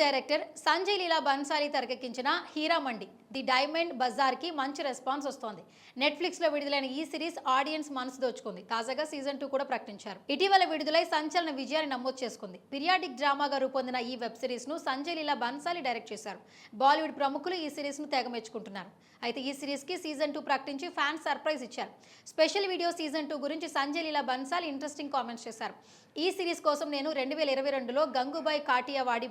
Director Sanjay Leela Bhansali తెరకెక్కించిన హీరా మండి the diamond బజార్కి మంచి రెస్పాన్స్ వస్తోంది. నెట్ఫ్లిక్స్లో విడుదలైన ఈ సిరీస్ ఆడియన్స్ మనసు దోచుకుంది. తాజాగా సీజన్ టూ కూడా ప్రకటించారు. ఇటీవల విడుదలై సంచలన విజయాన్ని నమోదు చేసుకుంది. పిరియాడిక్ డ్రామాగా రూపొందిన ఈ వెబ్ సిరీస్ను సంజయ్ లీలా బన్సాలి డైరెక్ట్ చేశారు. బాలీవుడ్ ప్రముఖులు ఈ సిరీస్ను తెగ మెచ్చుకుంటున్నారు. అయితే ఈ సిరీస్కి సీజన్ టూ ప్రకటించి ఫ్యాన్స్ సర్ప్రైజ్ ఇచ్చారు. స్పెషల్ వీడియో సీజన్ టూ గురించి సంజయ్ లీలా బన్సాలి ఇంట్రెస్టింగ్ కామెంట్స్ చేశారు. ఈ సిరీస్ కోసం నేను రెండు వేల ఇరవై రెండులో గంగుబాయ్ కాటియా వాడి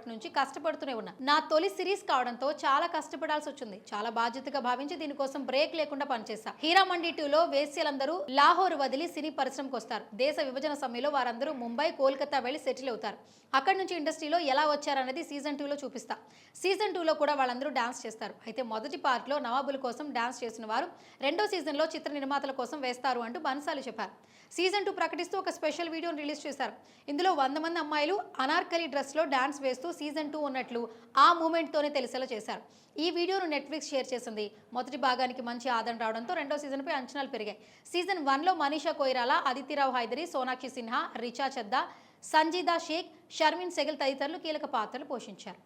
పూర్తయినప్పటి నుంచి కష్టపడుతూనే ఉన్నా. నా తొలి సిరీస్ కావడంతో చాలా కష్టపడాల్సి వచ్చింది. చాలా బాధ్యతగా భావించి దీనికోసం బ్రేక్ లేకుండా పనిచేశా. హీరా మండి టూలో వేశ్యలందరూ లాహోర్ వదిలి సినీ పరిశ్రమకు వస్తారు. దేశ విభజన సమయంలో వారందరూ ముంబై కోల్కతా వెళ్ళి సెటిల్ అవుతారు. అక్కడి నుంచి ఇండస్ట్రీలో ఎలా వచ్చారనేది సీజన్ టూలో చూపిస్తా. సీజన్ టూలో కూడా వాళ్ళందరూ డాన్స్ చేస్తారు. అయితే మొదటి పార్ట్లో నవాబుల కోసం డాన్స్ చేసిన వారు రెండో సీజన్లో చిత్ర నిర్మాతల కోసం వేస్తారు అంటూ బన్సాలు చెప్పారు. సీజన్ టూ ప్రకటిస్తూ ఒక స్పెషల్ వీడియోని రిలీజ్ చేశారు. ఇందులో వంద మంది అమ్మాయిలు అనార్కలి డ్రెస్లో డాన్స్ వేస్తూ సీజన్ టూ ఉన్నట్లు ఆ మూమెంట్తోనే తెలిసేలా చేశారు. ఈ వీడియోను నెట్ఫ్లిక్స్ షేర్ చేసింది. మొదటి భాగానికి మంచి ఆదరణ రావడంతో రెండో సీజన్పై అంచనాలు పెరిగాయి. సీజన్ వన్లో మనీషా కొయిరాలా అదితిరావు హైదరి సోనాక్షి సిన్హా రిచా చద్దా సంజీదా షేక్ షర్మిన్ సెగల్ తదితరులు కీలక పాత్రలు పోషించారు.